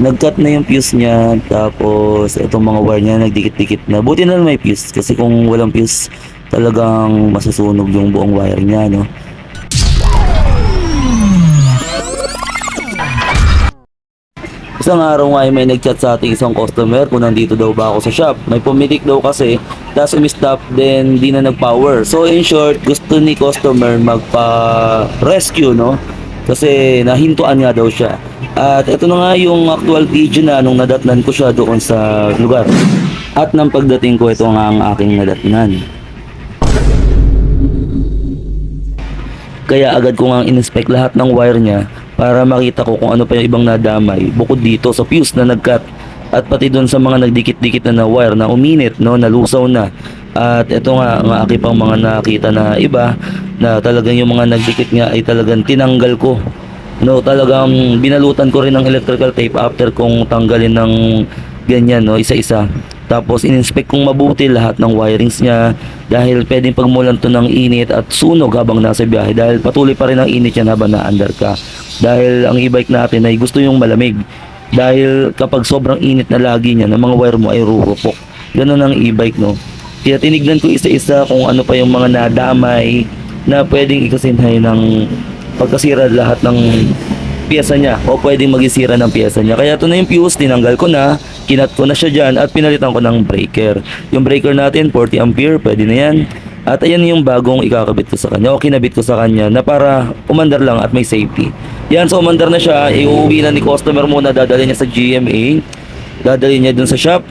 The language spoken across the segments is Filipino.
nag-cut na yung fuse niya tapos itong mga wire niya nagdikit-dikit na buti na lang may fuse kasi kung walang fuse talagang masusunog yung buong wire niya no Isang araw nga ay may nag-chat sa ating isang customer kung nandito daw ba ako sa shop. May pumitik daw kasi, tapos umi-stop, then di na nag-power. So in short, gusto ni customer magpa-rescue, no? Kasi nahintuan nga daw siya. At ito na nga yung actual video na nung nadatnan ko siya doon sa lugar. At nang pagdating ko, ito nga ang aking nadatnan. Kaya agad ko nga in-inspect lahat ng wire niya para makita ko kung ano pa yung ibang nadamay bukod dito sa fuse na nag-cut at pati doon sa mga nagdikit-dikit na na wire na uminit, no, nalusaw na. At ito nga, ang aking pang mga nakita na iba na talagang yung mga nagdikit nga ay talagang tinanggal ko. No, talagang binalutan ko rin ng electrical tape after kong tanggalin ng ganyan, no, isa-isa. Tapos in-inspect kong mabuti lahat ng wirings niya dahil pwedeng pagmulan to ng init at sunog habang nasa biyahe dahil patuloy pa rin ang init yan habang na-under ka. Dahil ang e-bike natin ay gusto yung malamig. Dahil kapag sobrang init na lagi niya, ng mga wire mo ay rurupok. Ganun ang e-bike, no? Kaya tinignan ko isa-isa kung ano pa yung mga nadamay na pwedeng ikasinhay ng pagkasira lahat ng pyesa niya o pwedeng magisira ng pyesa niya. Kaya ito na yung fuse, tinanggal ko na, kinat ko na siya dyan at pinalitan ko ng breaker. Yung breaker natin, 40 ampere, pwede na yan. At ayan yung bagong ikakabit ko sa kanya o kinabit ko sa kanya na para umandar lang at may safety. Yan, so umandar na siya, iuwi na ni customer muna, dadali niya sa GMA, dadali niya dun sa shop.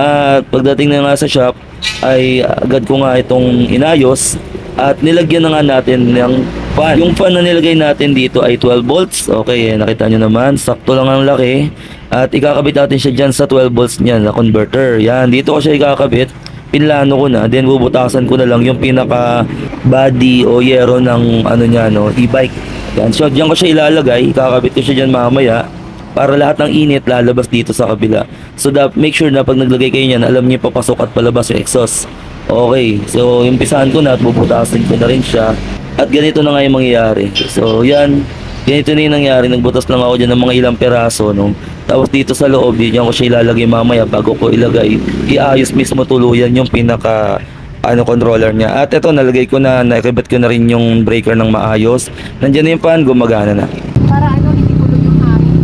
At pagdating na nga sa shop, ay agad ko nga itong inayos at nilagyan na nga natin ng fan. Yung fan na nilagay natin dito ay 12 volts. Okay, nakita nyo naman, sakto lang ang laki. At ikakabit natin siya dyan sa 12 volts niya na converter. Yan, dito ko siya ikakabit. Pinlano ko na, then bubutasan ko na lang yung pinaka body o yero ng ano niya, no, e-bike. Yan, so diyan ko siya ilalagay, ikakabit ko siya dyan mamaya para lahat ng init lalabas dito sa kabila. So that make sure na pag naglagay kayo niyan, alam niyo papasok at palabas yung exhaust. Okay, so umpisahan ko na at bubutasin ko na rin siya. At ganito na nga yung mangyayari. So yan, ganito na yung nangyari. Nagbutas lang ako dyan ng mga ilang peraso. No? Tapos dito sa loob, diyan ko siya ilalagay mamaya bago ko ilagay. Iayos mismo tuluyan yung pinaka ano controller niya. At ito nalagay ko na, nakibet ko na rin yung breaker ng maayos. Nandiyan na yung fan, gumagana na. Para ano, hindi kulog yung hangin.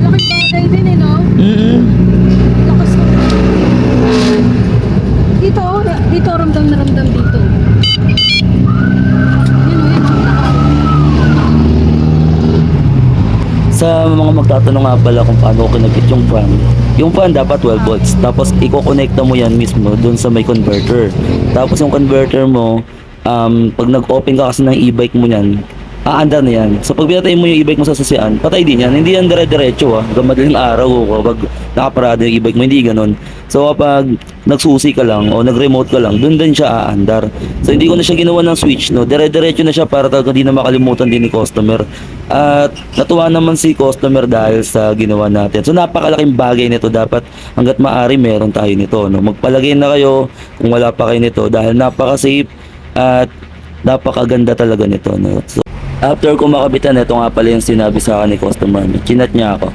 Malaking bagay din eh, no? Mm Lakas ng... Dito, dito ramdam na ramdam dito. Yun o, yun o, lakas. Sa mga magtatanong nga pala kung paano ko kinabit yung fan, yung fan dapat 12 volts. Tapos iko-connecta mo yan mismo dun sa may converter. Tapos yung converter mo, um, pag nag-open ka kasi ng e-bike mo yan, aandar na yan. So pag pinatay mo yung e-bike mo sa sasian, patay din yan. Hindi yan dire-diretso ah. Hanggang madaling araw o kapag nakaparada yung e-bike mo, hindi ganun. So kapag nagsusi ka lang o nag-remote ka lang, dun din siya aandar. So hindi ko na siya ginawa ng switch, no. Dire-diretso na siya para talaga hindi na makalimutan din ni customer. At natuwa naman si customer dahil sa ginawa natin. So napakalaking bagay nito dapat hanggat maaari meron tayo nito, no. Magpalagay na kayo kung wala pa kayo nito dahil napaka-safe at napakaganda talaga nito, no. So, After ko makabitan, ito nga pala yung sinabi sa akin ni customer. Chinat niya ako.